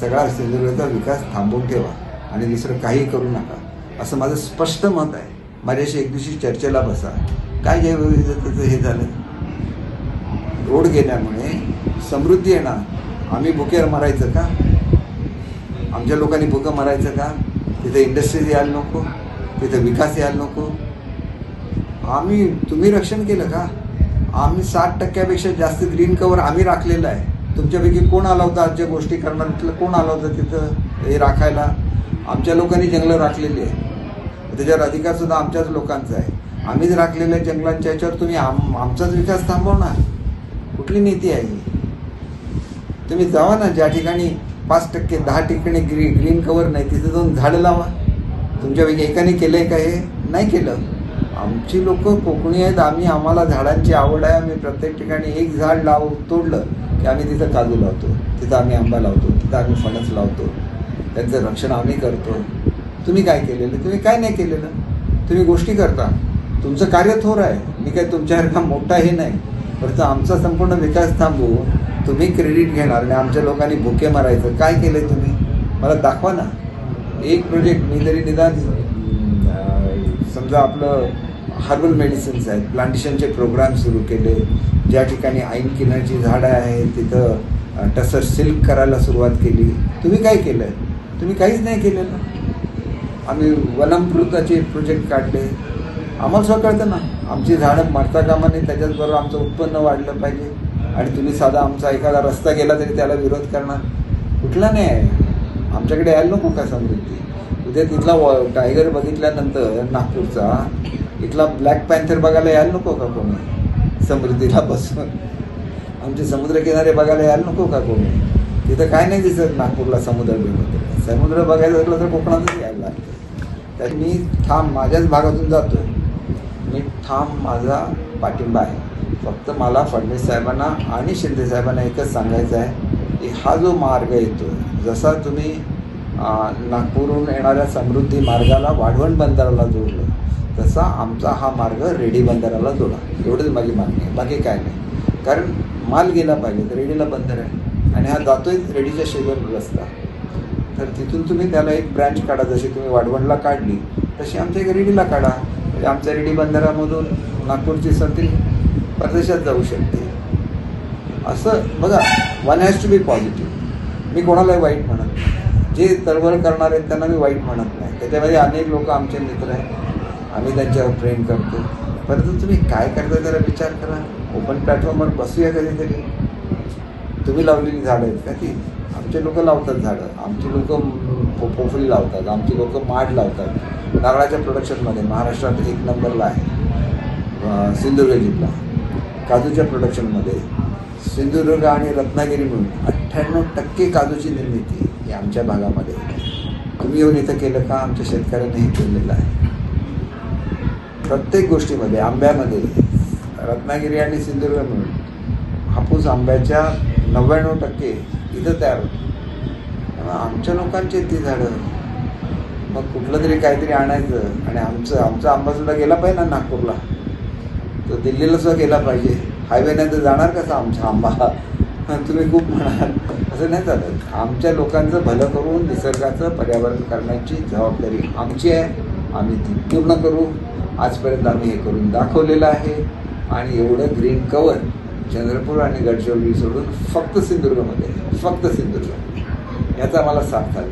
सगळा सिंधुदुर्गाचा विकास थांबवून ठेवा आणि दुसरं काही करू नका. असं माझं स्पष्ट मत आहे. माझ्याशी एक दिवशी चर्चेला बसा. काय जैवविविधतेचं हे झालं? रोड गेल्यामुळे समृद्धी येणार आम्ही भुकेवर मरायचं का? आमच्या लोकांनी भुकं मरायचं का? तिथे इंडस्ट्रीज यायला नको. तिथे विकास यायला नको. आम्ही तुम्ही रक्षण केलं का? आम्ही साठ टक्क्यापेक्षा जास्त ग्रीन कवर आम्ही राखलेलं आहे. तुमच्यापैकी कोण आला होता? आजच्या गोष्टी करणार तिथलं कोण आला होता तिथं हे राखायला? आमच्या लोकांनी जंगलं राखलेली आहे त्याच्यावर अधिकार सुद्धा आमच्याच लोकांचा आहे. आम्हीच राखलेल्या जंगलांच्या याच्यावर तुम्ही आम आमचाच विकास थांबवणार. कुठली नीती आहे ही? तुम्ही जावा ना ज्या ठिकाणी पाच टक्के दहा ठिकाणी ग्री ग्रीन कवर नाही तिथे जाऊन झाडं लावा. तुमच्यापैकी एकाने केलं आहे का हे? नाही केलं. आमची लोक कोकणी आहेत आम्ही आम्हाला झाडांची आवड आहे. आम्ही प्रत्येक ठिकाणी एक झाड लाव तोडलं की आम्ही तिथं काजू लावतो. तिथं आम्ही आंबा लावतो. तिथं आम्ही फणस लावतो. त्यांचं रक्षण आम्ही करतो. तुम्ही काय केलेलं? तुम्ही काय नाही केलेलं? तुम्ही गोष्टी करता. तुमचं कार्य थोर आहे. मी काय तुमच्यासारखा मोठा हे नाही. परंतु आमचा संपूर्ण विकास थांबू. तुम्ही क्रेडिट घेणार आणि आमच्या लोकांनी भुके मारायचं. काय केलं तुम्ही? मला दाखवा ना. एक प्रोजेक्ट मी तरी निदान समजा आपलं हर्बल मेडिसिन्स आहेत. प्लांटेशनचे प्रोग्राम सुरू केले. ज्या ठिकाणी ऐन किनारची झाडं आहेत तिथं टसर सिल्क करायला सुरुवात केली. तुम्ही काय केलं आहे तुम्ही काहीच नाही केलेलं. आम्ही वनमृताचे प्रोजेक्ट काढले. आम्हाला सुद्धा कळतं ना. आमची झाडं मरता कामाने त्याच्याचबरोबर आमचं उत्पन्न वाढलं पाहिजे. आणि तुम्ही साधा आमचा एखादा रस्ता गेला तरी त्याला विरोध करणार. कुठला नाही आहे? आमच्याकडे यायला नको का समृद्धी? उद्या तिथला टायगर बघितल्यानंतर नागपूरचा इथला ब्लॅक पॅन्थर बघायला यायला नको का कोणी? समृद्धीला बसून. आमचे समुद्रकिनारे बघायला यायला नको का कोणी? तिथं काय नाही दिसत नागपूरला समुद्र बिमुद्र समुद्र बघायचं असलं तर कोकणातच यायला लागतं. तर मी ठाम माझ्याच भागातून जातोय. मी ठाम माझा पाठिंबा आहे. फक्त मला फडणवीस साहेबांना आणि शिंदे साहेबांना एकच सांगायचं आहे की हा जो मार्ग येतो जसा तुम्ही नागपूरहून येणाऱ्या समृद्धी मार्गाला वाढवण बंदराला जोडलं तसा आमचा हा मार्ग रेडी बंदराला जोडा. एवढंच माझी मागणी आहे. बाकी काय नाही. कारण माल गेला पाहिजे तर रेडीला बंदर आहे. आणि हा जातोय रेडीच्या शेजारी रस्ता. तर तिथून तुम्ही त्याला एक ब्रँच काढा. जशी तुम्ही वाढवणला काढली तशी आमच्या एक रेडीला काढा. म्हणजे आमच्या रेडी बंदरामधून नागपूरची संत्री परदेशात जाऊ शकते. असं बघा one has to be positive मी कोणालाही वाईट म्हणत नाही. जे तळमळ करणार आहेत त्यांना मी वाईट म्हणत नाही. त्याच्यामध्ये अनेक लोक आमचे मित्र आहेत. आम्ही त्यांच्यावर प्रेम करतो. परंतु तुम्ही काय करता जरा विचार करा. ओपन प्लॅटफॉर्मवर बसूया कधीतरी. तुम्ही लावलेली झाडं आहेत का ती? आमचे लोक लावतात झाडं. आमची लोक पोफळी लावतात. आमची लोक माड लावतात. नारळाच्या प्रोडक्शनमध्ये महाराष्ट्रात एक नंबरला आहे. सिंधुदुर्ग जिल्हा काजूच्या प्रोडक्शनमध्ये सिंधुदुर्ग आणि रत्नागिरी मिळून अठ्ठ्याण्णव टक्के काजूची निर्मिती ही आमच्या भागामध्ये तुम्ही येऊन इथं केलं का? आमच्या शेतकऱ्यांनी हे केलेलं आहे. प्रत्येक गोष्टीमध्ये आंब्यामध्ये. रत्नागिरी आणि सिंधुदुर्ग मिळून हापूस आंब्याच्या नव्याण्णव टक्के इथं तयार होतं. त्यामुळे आमच्या लोकांची ती झाडं मग कुठलं तरी काहीतरी आणायचं आणि आमचं आमचा आंबा सुद्धा गेला पाहिजे ना नागपूरला. तर दिल्लीला सुद्धा गेला पाहिजे. हायवेने तर जाणार कसा आमचा आंबा? तुम्ही खूप म्हणाल. असं नाही चालत. आमच्या लोकांचं भलं करून निसर्गाचं पर्यावरण करण्याची जबाबदारी आमची आहे. आम्ही ती पूर्ण करू. आजपर्यंत आम्ही हे करून दाखवलेलं आहे. आणि एवढं ग्रीन कवर चंद्रपूर आणि गडचिरोली सोडून फक्त सिंधुदुर्गमध्ये फक्त सिंधुदुर्ग. याचा मला साथ चालू